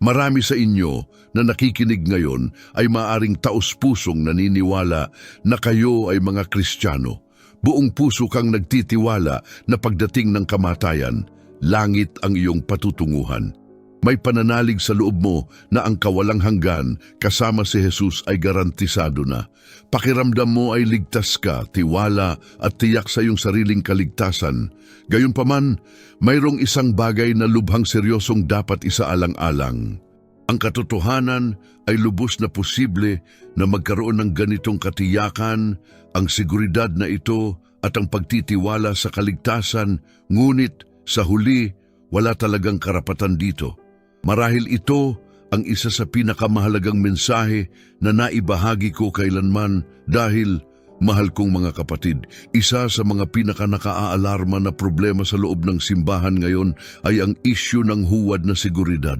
Marami sa inyo na nakikinig ngayon ay maaring taos-pusong naniniwala na kayo ay mga Kristiyano. Buong puso kang nagtitiwala na pagdating ng kamatayan, langit ang iyong patutunguhan. May pananalig sa loob mo na ang kawalang hanggan kasama si Jesus ay garantisado na. Pakiramdam mo ay ligtas ka, tiwala at tiyak sa iyong sariling kaligtasan. Gayunpaman, mayroong isang bagay na lubhang seryosong dapat isaalang-alang. Ang katotohanan ay lubos na posible na magkaroon ng ganitong katiyakan, ang seguridad na ito at ang pagtitiwala sa kaligtasan, ngunit sa huli, wala talagang karapatan dito. Marahil ito ang isa sa pinakamahalagang mensahe na naibahagi ko kailanman dahil, mahal kong mga kapatid, isa sa mga pinakanakaalarma na problema sa loob ng simbahan ngayon ay ang isyu ng huwad na seguridad.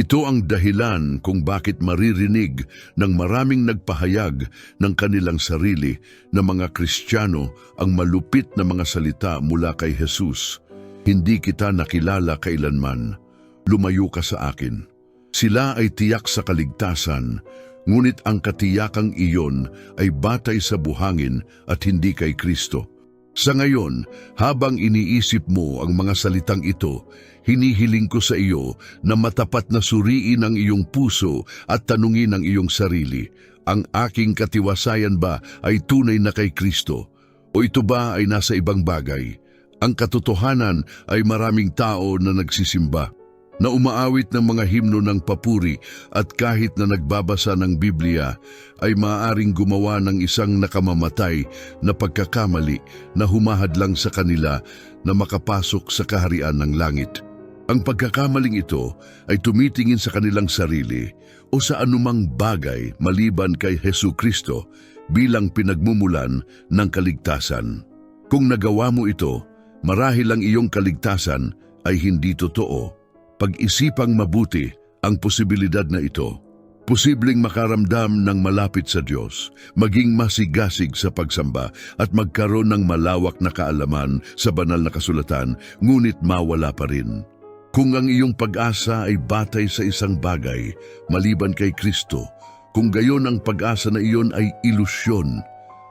Ito ang dahilan kung bakit maririnig ng maraming nagpahayag ng kanilang sarili na mga Kristiyano ang malupit na mga salita mula kay Jesus. Hindi kita nakilala kailanman. Lumayo ka sa akin. Sila ay tiyak sa kaligtasan, ngunit ang katiyakang iyon ay batay sa buhangin at hindi kay Kristo. Sa ngayon, habang iniisip mo ang mga salitang ito, hinihiling ko sa iyo na matapat na suriin ang iyong puso at tanungin ang iyong sarili, ang aking katiwasayan ba ay tunay na kay Kristo? O ito ba ay nasa ibang bagay? Ang katotohanan ay maraming tao na nagsisimba, na umaawit ng mga himno ng papuri at kahit na nagbabasa ng Biblia ay maaaring gumawa ng isang nakamamatay na pagkakamali na humahad lang sa kanila na makapasok sa kaharian ng langit. Ang pagkakamaling ito ay tumitingin sa kanilang sarili o sa anumang bagay maliban kay Hesu Kristo bilang pinagmumulan ng kaligtasan. Kung nagawa mo ito, marahil ang iyong kaligtasan ay hindi totoo pag-isipang mabuti ang posibilidad na ito. Posibleng makaramdam ng malapit sa Diyos, maging masigasig sa pagsamba at magkaroon ng malawak na kaalaman sa banal na kasulatan, ngunit mawala pa rin. Kung ang iyong pag-asa ay batay sa isang bagay, maliban kay Kristo, kung gayon ang pag-asa na iyon ay ilusyon,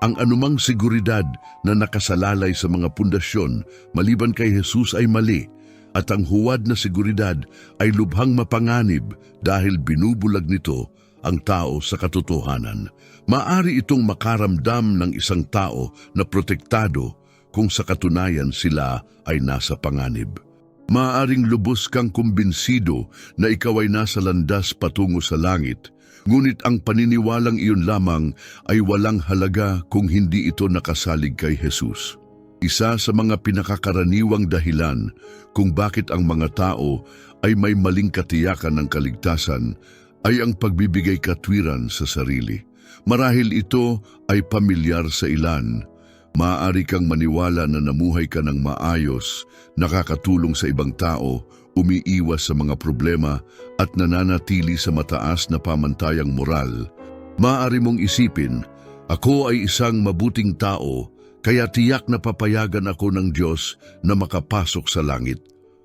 ang anumang seguridad na nakasalalay sa mga pundasyon maliban kay Jesus ay mali, at ang huwad na seguridad ay lubhang mapanganib dahil binubulag nito ang tao sa katotohanan. Maari itong makaramdam ng isang tao na protektado kung sa katunayan sila ay nasa panganib. Maaring lubos kang kumbinsido na ikaw ay nasa landas patungo sa langit, ngunit ang paniniwalang iyon lamang ay walang halaga kung hindi ito nakasalig kay Jesus. Isa sa mga pinakakaraniwang dahilan kung bakit ang mga tao ay may maling katiyakan ng kaligtasan ay ang pagbibigay katwiran sa sarili. Marahil ito ay pamilyar sa ilan. Maaari kang maniwala na namuhay ka ng maayos, nakakatulong sa ibang tao, umiiwas sa mga problema at nananatili sa mataas na pamantayang moral. Maaari mong isipin, ako ay isang mabuting tao kaya tiyak na papayagan ako ng Diyos na makapasok sa langit.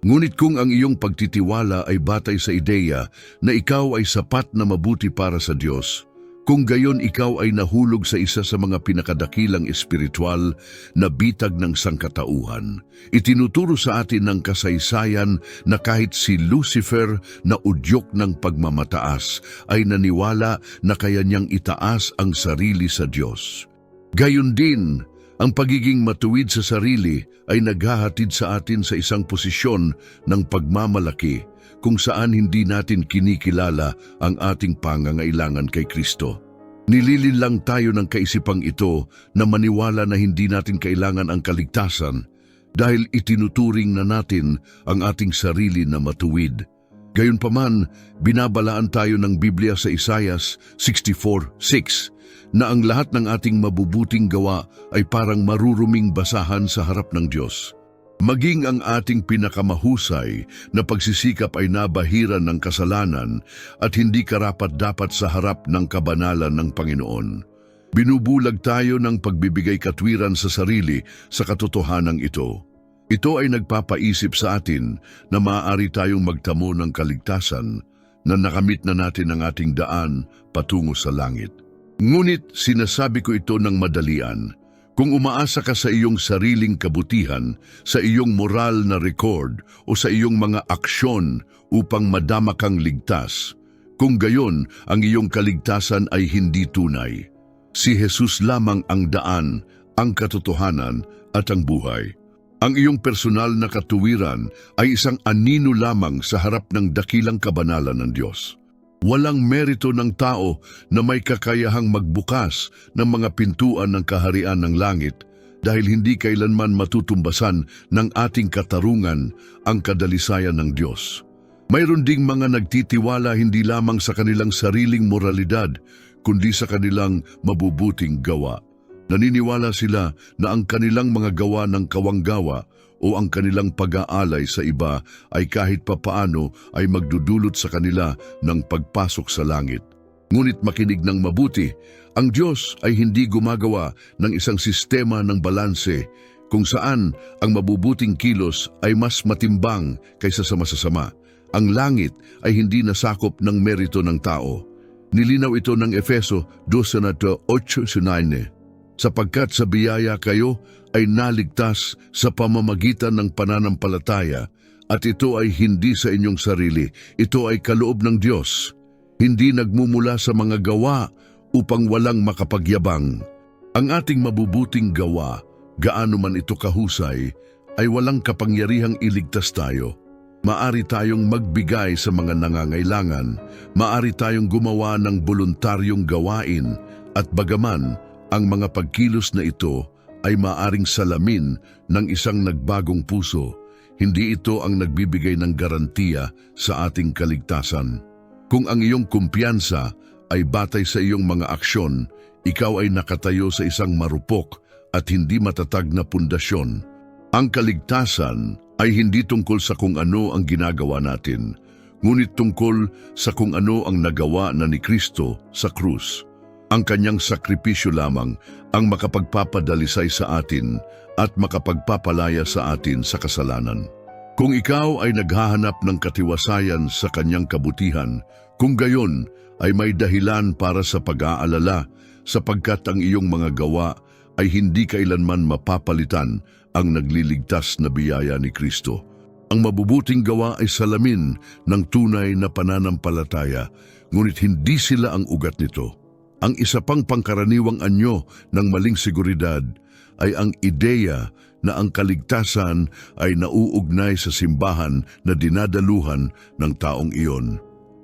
Ngunit kung ang iyong pagtitiwala ay batay sa ideya na ikaw ay sapat na mabuti para sa Diyos, kung gayon ikaw ay nahulog sa isa sa mga pinakadakilang espiritual na bitag ng sangkatauhan, itinuturo sa atin ng kasaysayan na kahit si Lucifer na udyok ng pagmamataas ay naniwala na kaya niyang itaas ang sarili sa Diyos. Gayon din, ang pagiging matuwid sa sarili ay naghahatid sa atin sa isang posisyon ng pagmamalaki kung saan hindi natin kinikilala ang ating pangangailangan kay Kristo. Nililin lang tayo ng kaisipang ito na maniwala na hindi natin kailangan ang kaligtasan dahil itinuturing na natin ang ating sarili na matuwid. Gayunpaman, binabalaan tayo ng Biblia sa Isayas 64.6 na ang lahat ng ating mabubuting gawa ay parang maruruming basahan sa harap ng Diyos. Maging ang ating pinakamahusay na pagsisikap ay nabahiran ng kasalanan at hindi karapat-dapat sa harap ng kabanalan ng Panginoon. Binubulag tayo ng pagbibigay katwiran sa sarili sa katotohanang ito. Ito ay nagpapaisip sa atin na maaari tayong magtamo ng kaligtasan na nakamit na natin ang ating daan patungo sa langit. Ngunit sinasabi ko ito ng madalian. Kung umaasa ka sa iyong sariling kabutihan, sa iyong moral na record o sa iyong mga aksyon upang madama kang ligtas, kung gayon ang iyong kaligtasan ay hindi tunay. Si Jesus lamang ang daan, ang katotohanan at ang buhay. Ang iyong personal na katuwiran ay isang anino lamang sa harap ng dakilang kabanalan ng Diyos. Walang merito ng tao na may kakayahang magbukas ng mga pintuan ng kaharian ng langit dahil hindi kailanman matutumbasan ng ating katarungan ang kadalisayan ng Diyos. Mayroon ding mga nagtitiwala hindi lamang sa kanilang sariling moralidad, kundi sa kanilang mabubuting gawa. Naniniwala sila na ang kanilang mga gawa ng kawanggawa o ang kanilang pag-aalay sa iba ay kahit papaano ay magdudulot sa kanila ng pagpasok sa langit. Ngunit makinig ng mabuti, ang Diyos ay hindi gumagawa ng isang sistema ng balanse kung saan ang mabubuting kilos ay mas matimbang kaysa sa masasama. Ang langit ay hindi nasakop ng merito ng tao. Nilinaw ito ng Efeso 2.8-9 sapagkat sa biyaya kayo ay naligtas sa pamamagitan ng pananampalataya at ito ay hindi sa inyong sarili, ito ay kaloob ng Diyos. Hindi nagmumula sa mga gawa upang walang makapagyabang. Ang ating mabubuting gawa, gaano man ito kahusay, ay walang kapangyarihang iligtas tayo. Maari tayong magbigay sa mga nangangailangan, maari tayong gumawa ng voluntaryong gawain, at bagaman ang mga pagkilos na ito ay maaring salamin ng isang nagbagong puso, hindi ito ang nagbibigay ng garantiya sa ating kaligtasan. Kung ang iyong kumpiyansa ay batay sa iyong mga aksyon, ikaw ay nakatayo sa isang marupok at hindi matatag na pundasyon. Ang kaligtasan ay hindi tungkol sa kung ano ang ginagawa natin, ngunit tungkol sa kung ano ang nagawa na ni Kristo sa krus. Ang kanyang sakripisyo lamang ang makapagpapadalisay sa atin at makapagpapalaya sa atin sa kasalanan. Kung ikaw ay naghahanap ng katiwasayan sa kanyang kabutihan, kung gayon ay may dahilan para sa pag-aalala sapagkat ang iyong mga gawa ay hindi kailanman mapapalitan ang nagliligtas na biyaya ni Kristo. Ang mabubuting gawa ay salamin ng tunay na pananampalataya, ngunit hindi sila ang ugat nito. Ang isa pang pangkaraniwang anyo ng maling seguridad ay ang ideya na ang kaligtasan ay nauugnay sa simbahan na dinadaluhan ng taong iyon.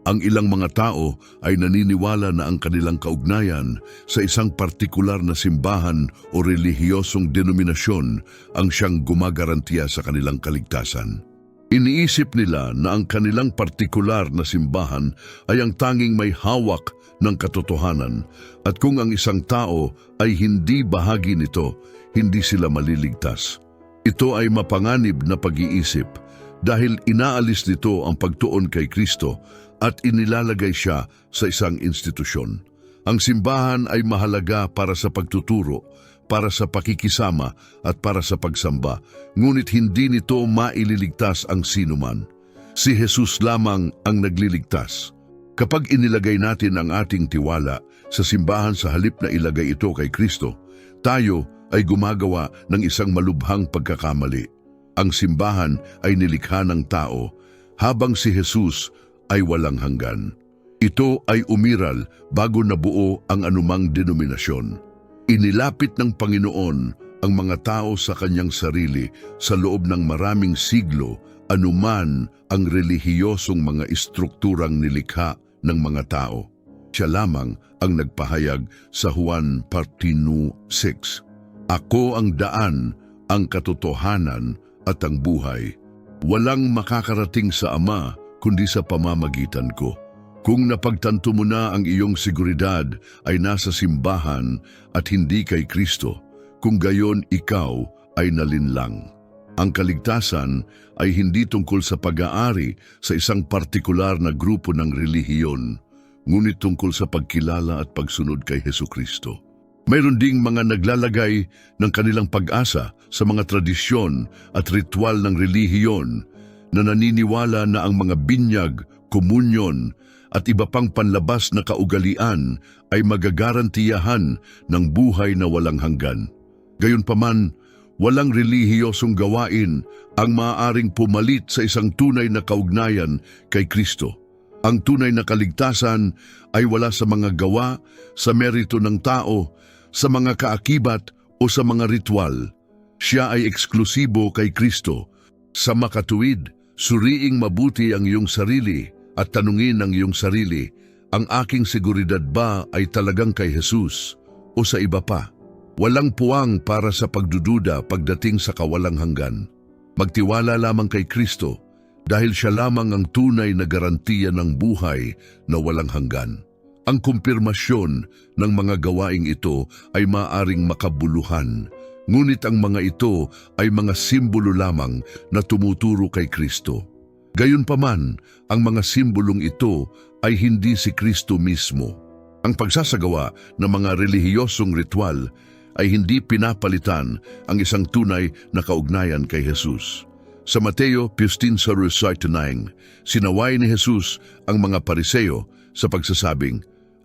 Ang ilang mga tao ay naniniwala na ang kanilang kaugnayan sa isang partikular na simbahan o relihiyosong denominasyon ang siyang gumagarantiya sa kanilang kaligtasan. Iniisip nila na ang kanilang partikular na simbahan ay ang tanging may hawak ng katotohanan at kung ang isang tao ay hindi bahagi nito, hindi sila maliligtas. Ito ay mapanganib na pag-iisip dahil inaalis nito ang pagtuon kay Kristo at inilalagay siya sa isang institusyon. Ang simbahan ay mahalaga para sa pagtuturo, para sa pakikisama at para sa pagsamba, ngunit hindi nito maililigtas ang sinuman. Si Jesus lamang ang nagliligtas. Kapag inilagay natin ang ating tiwala sa simbahan sa halip na ilagay ito kay Kristo, tayo ay gumagawa ng isang malubhang pagkakamali. Ang simbahan ay nilikha ng tao, habang si Jesus ay walang hanggan. Ito ay umiral bago nabuo ang anumang denominasyon. Inilapit ng Panginoon ang mga tao sa kanyang sarili sa loob ng maraming siglo anuman ang relihiyosong mga istrukturang nilikha ng mga tao. Siya lamang ang nagpahayag sa Juan Partinu 6. Ako ang daan, ang katotohanan at ang buhay. Walang makakarating sa Ama kundi sa pamamagitan ko. Kung napagtanto mo na ang iyong seguridad ay nasa simbahan at hindi kay Kristo, kung gayon ikaw ay nalinlang. Ang kaligtasan ay hindi tungkol sa pag-aari sa isang partikular na grupo ng relihiyon, ngunit tungkol sa pagkilala at pagsunod kay Heso Kristo. Mayroon ding mga naglalagay ng kanilang pag-asa sa mga tradisyon at ritual ng relihiyon na naniniwala na ang mga binyag, komunyon at iba pang panlabas na kaugalian ay magagarantiyahan ng buhay na walang hanggan. Gayunpaman, walang relihiyosong gawain ang maaaring pumalit sa isang tunay na kaugnayan kay Kristo. Ang tunay na kaligtasan ay wala sa mga gawa, sa merito ng tao, sa mga kaakibat o sa mga ritual. Siya ay eksklusibo kay Kristo. Sa makatuwid, suriing mabuti ang iyong sarili at tanungin ang iyong sarili, ang aking seguridad ba ay talagang kay Jesus o sa iba pa? Walang puwang para sa pagdududa pagdating sa kawalang hanggan. Magtiwala lamang kay Kristo dahil siya lamang ang tunay na garantiya ng buhay na walang hanggan. Ang kumpirmasyon ng mga gawaing ito ay maaring makabuluhan, ngunit ang mga ito ay mga simbolo lamang na tumuturo kay Kristo. Gayunpaman, ang mga simbolong ito ay hindi si Kristo mismo. Ang pagsasagawa ng mga relihiyosong ritual ay hindi pinapalitan ang isang tunay na kaugnayan kay Jesus. Sa Mateo 15.39, sinaway ni Jesus ang mga pariseo sa pagsasabing,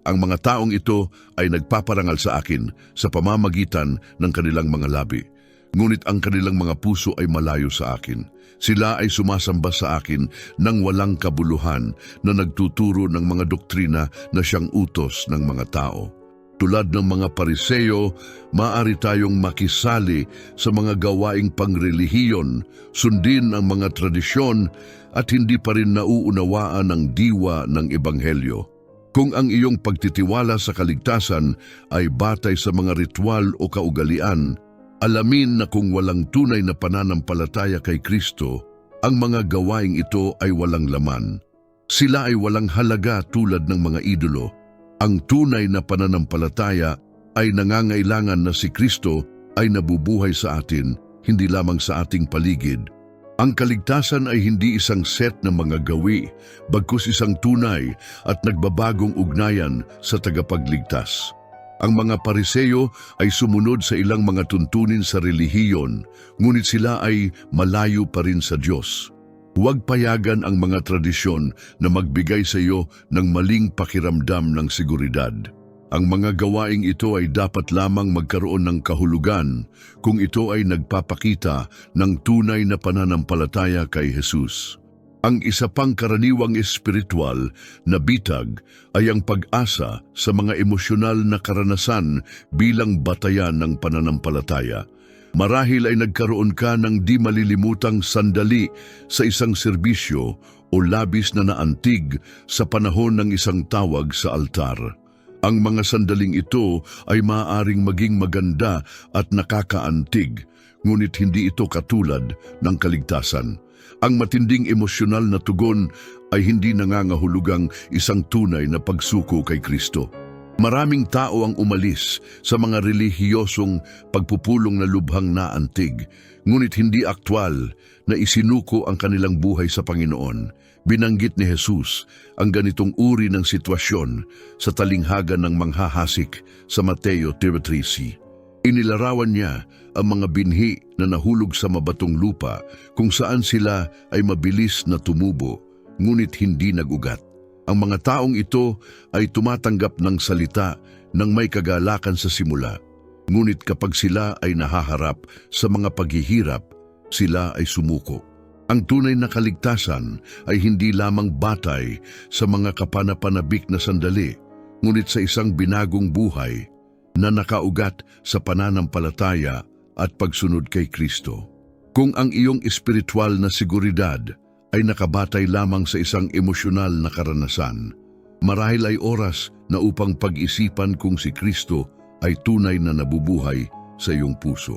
Ang mga taong ito ay nagpaparangal sa akin sa pamamagitan ng kanilang mga labi. Ngunit ang kanilang mga puso ay malayo sa akin. Sila ay sumasamba sa akin ng walang kabuluhan na nagtuturo ng mga doktrina na siyang utos ng mga tao. Tulad ng mga pariseo, maaari tayong makisali sa mga gawaing pangrelihiyon, sundin ang mga tradisyon at hindi pa rin nauunawaan ang diwa ng Ebanghelyo. Kung ang iyong pagtitiwala sa kaligtasan ay batay sa mga ritual o kaugalian, alamin na kung walang tunay na pananampalataya kay Kristo, ang mga gawaing ito ay walang laman. Sila ay walang halaga tulad ng mga idolo. Ang tunay na pananampalataya ay nangangailangan na si Kristo ay nabubuhay sa atin, hindi lamang sa ating paligid. Ang kaligtasan ay hindi isang set ng mga gawi, bagkus isang tunay at nagbabagong ugnayan sa tagapagligtas. Ang mga pariseyo ay sumunod sa ilang mga tuntunin sa relihiyon, ngunit sila ay malayo pa rin sa Diyos. Huwag payagan ang mga tradisyon na magbigay sa iyo ng maling pakiramdam ng seguridad. Ang mga gawaing ito ay dapat lamang magkaroon ng kahulugan kung ito ay nagpapakita ng tunay na pananampalataya kay Jesus. Ang isa pang karaniwang espiritual na bitag ay ang pag-asa sa mga emosyonal na karanasan bilang batayan ng pananampalataya. Marahil ay nagkaroon ka ng di malilimutang sandali sa isang serbisyo o labis na naantig sa panahon ng isang tawag sa altar. Ang mga sandaling ito ay maaaring maging maganda at nakakaantig, ngunit hindi ito katulad ng kaligtasan. Ang matinding emosyonal na tugon ay hindi nangangahulugang isang tunay na pagsuko kay Kristo. Maraming tao ang umalis sa mga relihiyosong pagpupulong na lubhang naantig, ngunit hindi aktwal na isinuko ang kanilang buhay sa Panginoon. Binanggit ni Jesus ang ganitong uri ng sitwasyon sa talinghaga ng manghahasik sa Mateo 13. Inilarawan niya ang mga binhi na nahulog sa mabatong lupa kung saan sila ay mabilis na tumubo, ngunit hindi nagugat. Ang mga taong ito ay tumatanggap ng salita ng may kagalakan sa simula. Ngunit kapag sila ay nahaharap sa mga paghihirap, sila ay sumuko. Ang tunay na kaligtasan ay hindi lamang batay sa mga kapanapanabik na sandali, ngunit sa isang binagong buhay na nakaugat sa pananampalataya at pagsunod kay Kristo. Kung ang iyong espiritual na seguridad ay nakabatay lamang sa isang emosyonal na karanasan. Marahil ay oras na upang pag-isipan kung si Kristo ay tunay na nabubuhay sa iyong puso.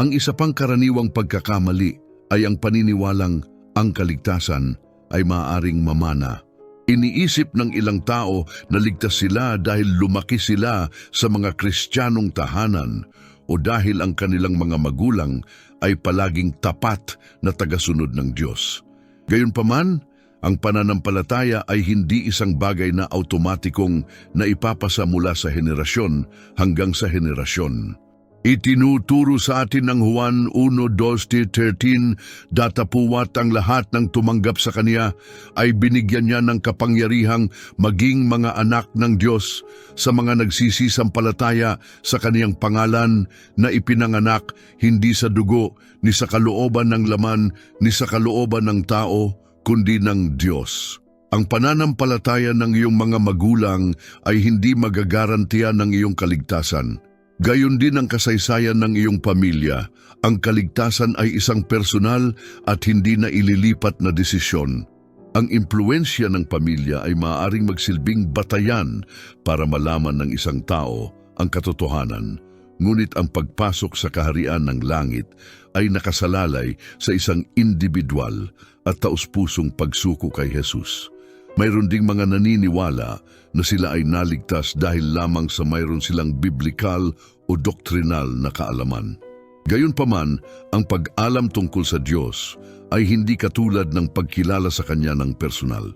Ang isa pang karaniwang pagkakamali ay ang paniniwalang ang kaligtasan ay maaaring mamana. Iniisip ng ilang tao na ligtas sila dahil lumaki sila sa mga kristyanong tahanan o dahil ang kanilang mga magulang ay palaging tapat na tagasunod ng Diyos. Gayunpaman, ang pananampalataya ay hindi isang bagay na automatikong na ipapasa mula sa henerasyon hanggang sa henerasyon. Itinuturo sa atin ng Juan 1.2.13, datapuwat ang lahat ng tumanggap sa Kanya ay binigyan niya ng kapangyarihang maging mga anak ng Diyos sa mga nagsisisampalataya sa Kaniyang pangalan na ipinanganak hindi sa dugo, ni sa kalooban ng laman, ni sa kalooban ng tao, kundi ng Diyos. Ang pananampalataya ng iyong mga magulang ay hindi magagarantiya ng iyong kaligtasan. Gayon din ang kasaysayan ng iyong pamilya. Ang kaligtasan ay isang personal at hindi na ililipat na desisyon. Ang impluensya ng pamilya ay maaaring magsilbing batayan para malaman ng isang tao ang katotohanan. Ngunit ang pagpasok sa kaharian ng langit ay nakasalalay sa isang individual at taus-pusong pagsuko kay Jesus. Mayroon ding mga naniniwala na sila ay naligtas dahil lamang sa mayroon silang biblikal o doktrinal na kaalaman. Gayunpaman, ang pag-alam tungkol sa Diyos ay hindi katulad ng pagkilala sa Kanya ng personal.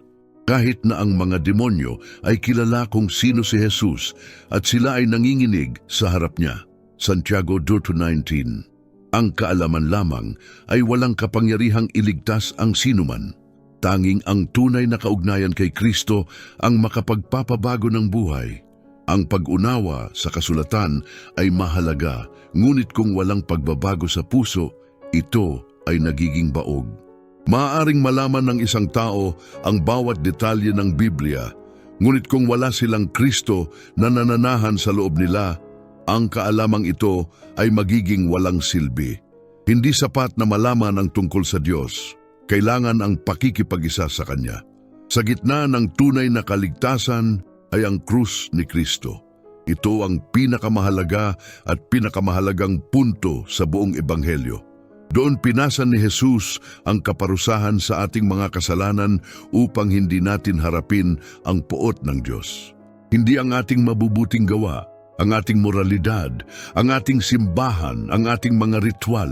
Kahit na ang mga demonyo ay kilala kung sino si Jesus at sila ay nanginginig sa harap niya. Santiago 2.19 Ang kaalaman lamang ay walang kapangyarihang iligtas ang sinuman. Tanging ang tunay na kaugnayan kay Kristo ang makapagpapabago ng buhay. Ang pag-unawa sa kasulatan ay mahalaga, ngunit kung walang pagbabago sa puso, ito ay nagiging baog. Maaaring malaman ng isang tao ang bawat detalye ng Biblia, ngunit kung wala silang Kristo na nananahan sa loob nila, ang kaalamang ito ay magiging walang silbi. Hindi sapat na malaman ang tungkol sa Diyos kailangan ang pakikipag-isa sa Kanya. Sa gitna ng tunay na kaligtasan ay ang krus ni Kristo. Ito ang pinakamahalaga at pinakamahalagang punto sa buong Ebanghelyo. Doon pinasan ni Jesus ang kaparusahan sa ating mga kasalanan upang hindi natin harapin ang puot ng Diyos. Hindi ang ating mabubuting gawa, ang ating moralidad, ang ating simbahan, ang ating mga ritual,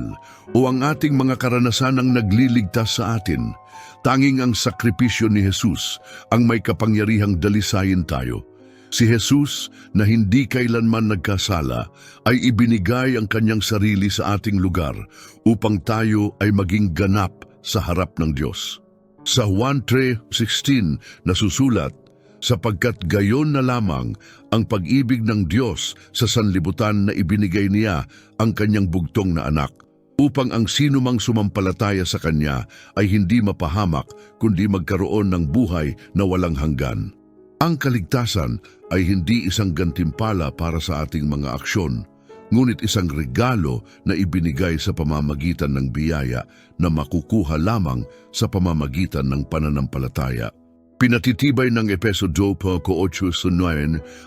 o ang ating mga karanasan ang nagliligtas sa atin. Tanging ang sakripisyo ni Jesus ang may kapangyarihang dalisayin tayo. Si Jesus na hindi kailanman nagkasala ay ibinigay ang kanyang sarili sa ating lugar upang tayo ay maging ganap sa harap ng Diyos. Sa Juan 3.16 nasusulat, sapagkat gayon na lamang ang pag-ibig ng Diyos sa sanlibutan na ibinigay niya ang kanyang bugtong na anak, upang ang sino mang sumampalataya sa kanya ay hindi mapahamak kundi magkaroon ng buhay na walang hanggan. Ang kaligtasan ay hindi isang gantimpala para sa ating mga aksyon, ngunit isang regalo na ibinigay sa pamamagitan ng biyaya na makukuha lamang sa pamamagitan ng pananampalataya. Pinatitibay ng Epeso 2.8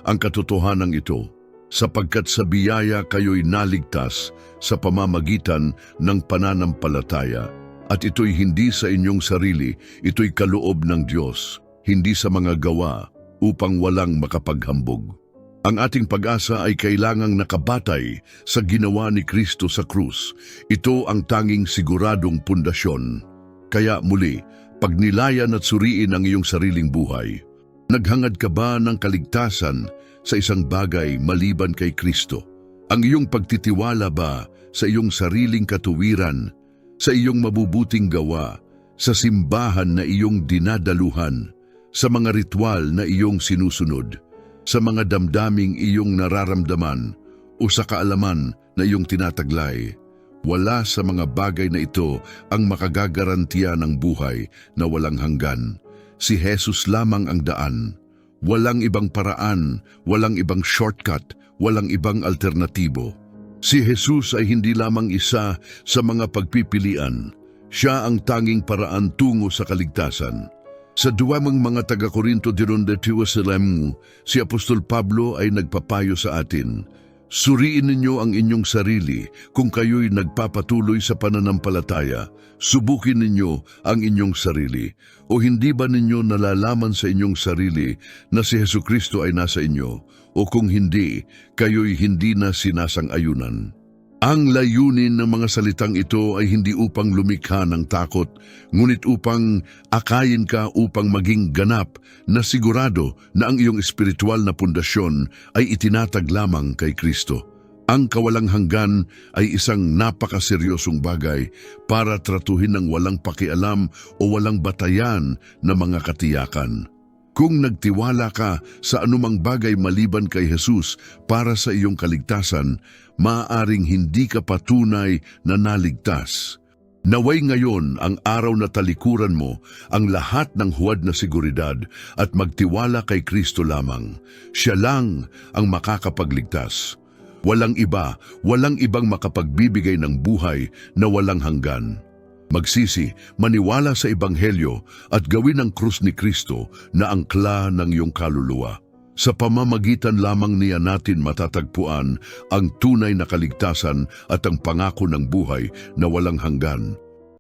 ang katotohanan ito, sapagkat sa biyaya kayo'y naligtas sa pamamagitan ng pananampalataya. At ito'y hindi sa inyong sarili, ito'y kaloob ng Diyos, hindi sa mga gawa, upang walang makapaghambog. Ang ating pag-asa ay kailangang nakabatay sa ginawa ni Kristo sa krus. Ito ang tanging siguradong pundasyon. Kaya muli, pagnilayan at suriin ang iyong sariling buhay. Naghangad ka ba ng kaligtasan sa isang bagay maliban kay Kristo? Ang iyong pagtitiwala ba sa iyong sariling katuwiran, sa iyong mabubuting gawa, sa simbahan na iyong dinadaluhan, sa mga ritual na iyong sinusunod, sa mga damdaming iyong nararamdaman, o sa kaalaman na iyong tinataglay? Wala sa mga bagay na ito ang makagagarantiya ng buhay na walang hanggan. Si Jesus lamang ang daan. Walang ibang paraan, walang ibang shortcut, walang ibang alternatibo. Si Jesus ay hindi lamang isa sa mga pagpipilian. Siya ang tanging paraan tungo sa kaligtasan. Sa duwamang mga taga-Korinto de Ronde Jerusalem, si Apostol Pablo ay nagpapayo sa atin, Suriin ninyo ang inyong sarili kung kayo'y nagpapatuloy sa pananampalataya. Subukin ninyo ang inyong sarili. O hindi ba ninyo nalalaman sa inyong sarili na si Heso Kristo ay nasa inyo? O kung hindi, kayo'y hindi na sinasang-ayunan. Ang layunin ng mga salitang ito ay hindi upang lumikha ng takot, ngunit upang akayin ka upang maging ganap na sigurado na ang iyong espiritual na pundasyon ay itinatag lamang kay Kristo. Ang kawalang hanggan ay isang napakaseryosong bagay para tratuhin ng walang pakialam o walang batayan na mga katiyakan. Kung nagtiwala ka sa anumang bagay maliban kay Jesus para sa iyong kaligtasan, maaaring hindi ka patunay na naligtas. Naway ngayon ang araw na talikuran mo ang lahat ng huwad na seguridad at magtiwala kay Kristo lamang. Siya lang ang makakapagligtas. Walang iba, walang ibang makapagbibigay ng buhay na walang hanggan. Magsisi, maniwala sa Ebanghelyo at gawin ang krus ni Kristo na angkla ng iyong kaluluwa. Sa pamamagitan lamang niya natin matatagpuan ang tunay na kaligtasan at ang pangako ng buhay na walang hanggan.